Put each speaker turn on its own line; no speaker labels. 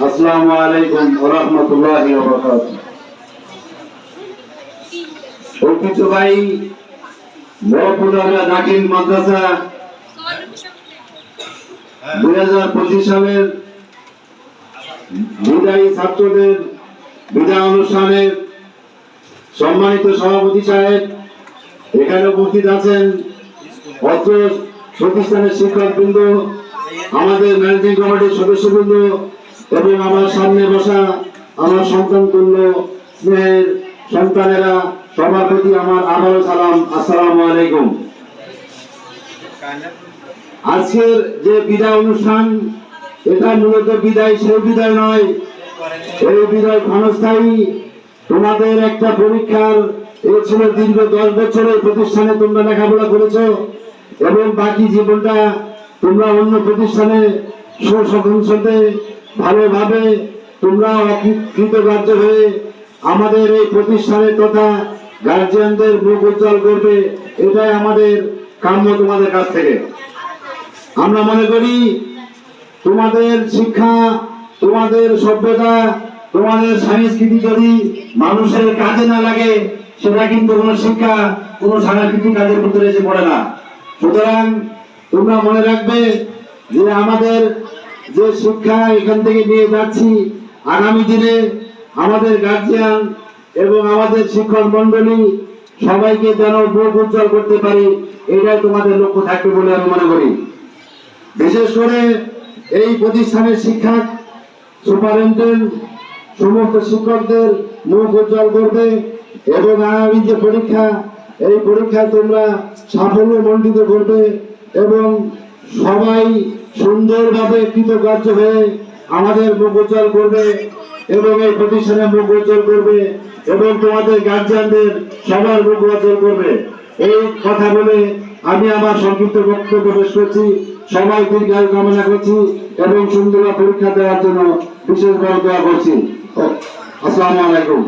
আসসালামু আলাইকুম রাহমাতুল্লাহি ঐতিহ্যবাহী বড়পুরানা দাখিল মাদ্রাসা দুই হাজার পঁচিশ সালের বিদায়ী ছাত্রদের বিদায় অনুষ্ঠানের সম্মানিত সভাপতি সাহেব এখানে উপস্থিত আছেন অত্র প্রতিষ্ঠানের শিক্ষকবৃন্দ আমাদের ম্যানেজিং কমিটির সদস্যবৃন্দ এবং আমার সামনে বসা আমার সন্তান তুল্য স্নেহের সন্তানেরা, সবার প্রতি আমার আবারও সালাম, আসসালামু আলাইকুম। আজকের যে বিদায় অনুষ্ঠান, এটা মূলত বিদায়, সেই বিদায় নয়। এই বিদায় ক্ষণস্থায়ী। তোমাদের একটা পরীক্ষার, এ ছিল দীর্ঘ দশ বছরের প্রতিষ্ঠানে তোমরা লেখাপড়া করেছ এবং বাকি জীবনটা তোমরা অন্য প্রতিষ্ঠানে সুসংহত ভালোভাবে তোমরা কৃতকার্য হয়ে আমাদের এই প্রতিষ্ঠানের তথা গার্জিয়ানদের মুখ উজ্জ্বল করবে, এটাই আমাদের কাম্য তোমাদের কাছ থেকে। আমরা মনে করি, তোমাদের শিক্ষা, তোমাদের সভ্যতা, তোমাদের সংস্কৃতি যদি মানুষের কাজে না লাগে, সেটা কিন্তু কোনো শিক্ষা, কোনো সাংস্কৃতিক কাজের ভিতরে এসে পড়ে না। সুতরাং তোমরা মনে রাখবে যে আমাদের যে শিক্ষা এখান থেকে নিয়ে যাচ্ছি, আগামী দিনে আমাদের গার্জিয়ান এবং আমাদের শিক্ষক মন্ডলী সবাইকে যেন মুখ উজ্জ্বল করতে পারি, এটাই তোমাদের লক্ষ্য থাকবে বলে আমি মনে করি। বিশেষ করে এই প্রতিষ্ঠানের শিক্ষা সুপারিনটেন্ডেন্ট সমস্ত শিক্ষকদের মুখ উজ্জ্বল করবে এবং আগামী যে পরীক্ষা, এই পরীক্ষায় তোমরা সাফল্য মণ্ডিত করবে। এবং সবাই সুন্দরভাবে কৃতকার্য হয়ে আমাদের মুখ করবে এবং এই প্রতিষ্ঠানে মুখ করবে এবং তোমাদের গার্জিয়ানদের সবার মুখ করবে। এই কথা বলে আমি আমার সংক্ষিপ্ত বক্তব্য পেশ করছি। সবাই দীর্ঘায়ু কামনা করছি এবং সুন্দর পরীক্ষা দেওয়ার জন্য বিশেষভাবে দোয়া করছি। আসসালামু আলাইকুম।